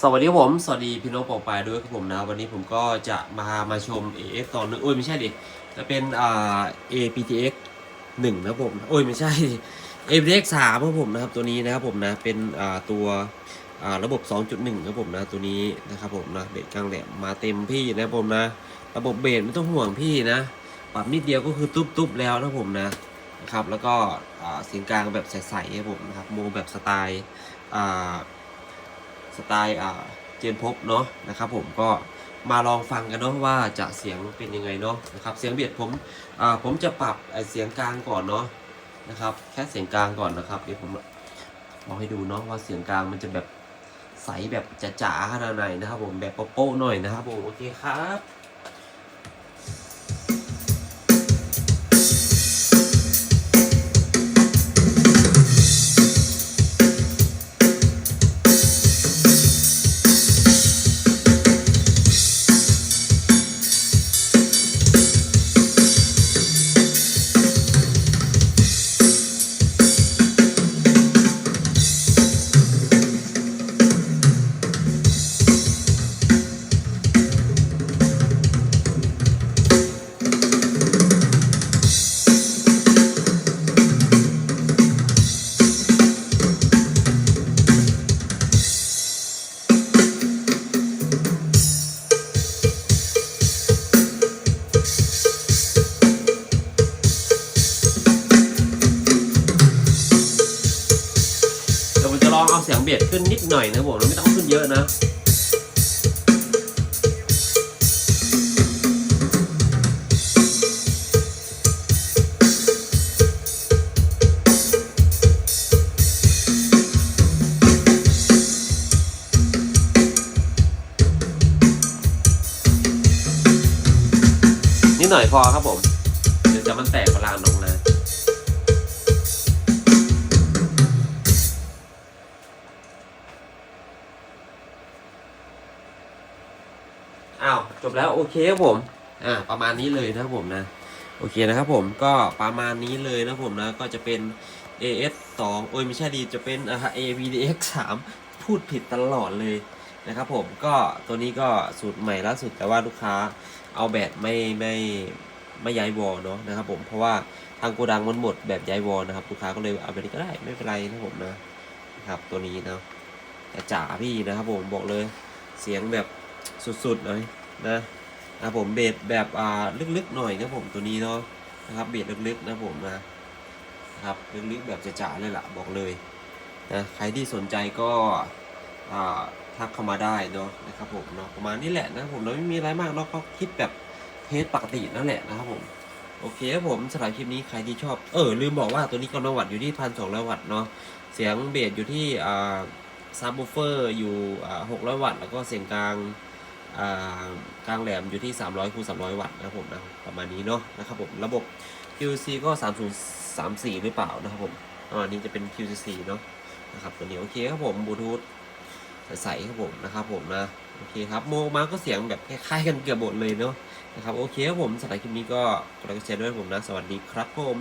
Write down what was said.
สวัสดีผมสวัสดีพี่น้องปองปายด้วยครับผมนะวันนี้ผมก็จะมามาชม AF ตอนหนึงโอ้ยไม่ใช่ดิจะเป็นอ่า APTX 1นะครับผมโอ้ยไม่ใช่ APTX 3ครับผมนะครับตัวนี้นะครับผมนะเป็นอ่าตัวอ่าระบบ 2.1ครับผมนะตัวนี้นะครับผมนะเบสกกลางแหลมมาเต็มพี่นะครับผมนะ ระบบเบสไม่ต้องห่วงพี่นะปรับนิดเดียวก็คือตุ๊บๆแล้วนะครับผมนะนะครับแล้วก็เสียงกลางแบบใสๆครับผมนะครับโมแบบสไตล์อ่า สไตล์อ่าเจนพบเนาะนะครับผมก็มาลองฟังกันเนาะว่าจะเสียงเป็นยังไงเนาะนะครับเสียงเบียดผมอ่าผมจะปรับเสียงกลางก่อนเนาะนะครับแค่เสียงกลางก่อนนะครับเดี๋ยวผมลองให้ดูเนาะว่าเสียงกลางมันจะแบบใสแบบจ๋าๆขนาดไหนนะครับผมแบบโป๊ะๆหน่อยนะครับผมโอเคครับ เบียดขึ้นนิดหน่อยนะผมแล้วไม่ต้องขึ้นเยอะนะนิดหน่อยพอครับผม เดี๋ยวจะมันแตกพลางลง อ้าวจบแล้วโอเคครับผมอ่าประมาณนี้เลยนะครับผมนะโอเคนะครับผมก็ประมาณนี้เลยนะผมนะก็จะเป็น AS 2โอ้ยไม่ใช่ดีจะเป็นอ่า AVDX 3พูดผิดตลอดเลยนะครับผมก็ตัวนี้ก็สูตรใหม่ล่าสุดแต่ว่าลูกค้าเอาแบบไม่ไม่ไม่ย้ายวอลเนาะนะครับผมเพราะว่าทางโกดังมันหมดแบบย้ายวอลนะครับลูกค้าก็เลยเอาแบบนี้ก็ได้ไม่เป็นไรนะผมนะนะครับตัวนี้เนาะแต่จ๋าพี่นะครับผมบอกเลยเสียงแบบ สุดๆเลยนะนะผมเบสแบบอ่าลึกๆหน่อยนะผมตัวนี้เนาะนะครับเบสลึกๆนะผมนะครับลึกๆแบบจ๋าๆเลยล่ะบอกเลยนะใครที่สนใจก็อ่าทักเข้ามาได้เนาะนะครับผมเนาะประมาณนี้แหละนะผมเราไม่มีอะไรมากเราะก็คิดแบบเทสปกตินั่นแหละนะครับผมโอเคครับผมสำหรับคลิปนี้ใครที่ชอบเออลืมบอกว่าตัวนี้กำลังวัตต์อยู่ที่พันสองร้อยวัตต์เนาะเสียงเบสอยู่ที่อ่าซับบูเฟอร์อยู่อ่าหกร้อยวัตต์แล้วก็เสียงกลาง กลางแหลมอยู่ที่ 300คูณ300 วัตต์นะครับผมนะประมาณนี้เนาะนะครับผมระบบ QC ก็ 3034 หรือเปล่านะครับผมประมาณนี้จะเป็น QC เนาะนะครับตัวนี้โอเคครับผมบลูทูธใสครับผมนะครับผมนะโอเคครับโมมาก็เสียงแบบคล้ายๆกันเกือบหมดเลยเนาะนะครับโอเคครับผมสำหรับคลิปนี้ก็กดไลค์กดแชร์ด้วยผมนะ สวัสดีครับผม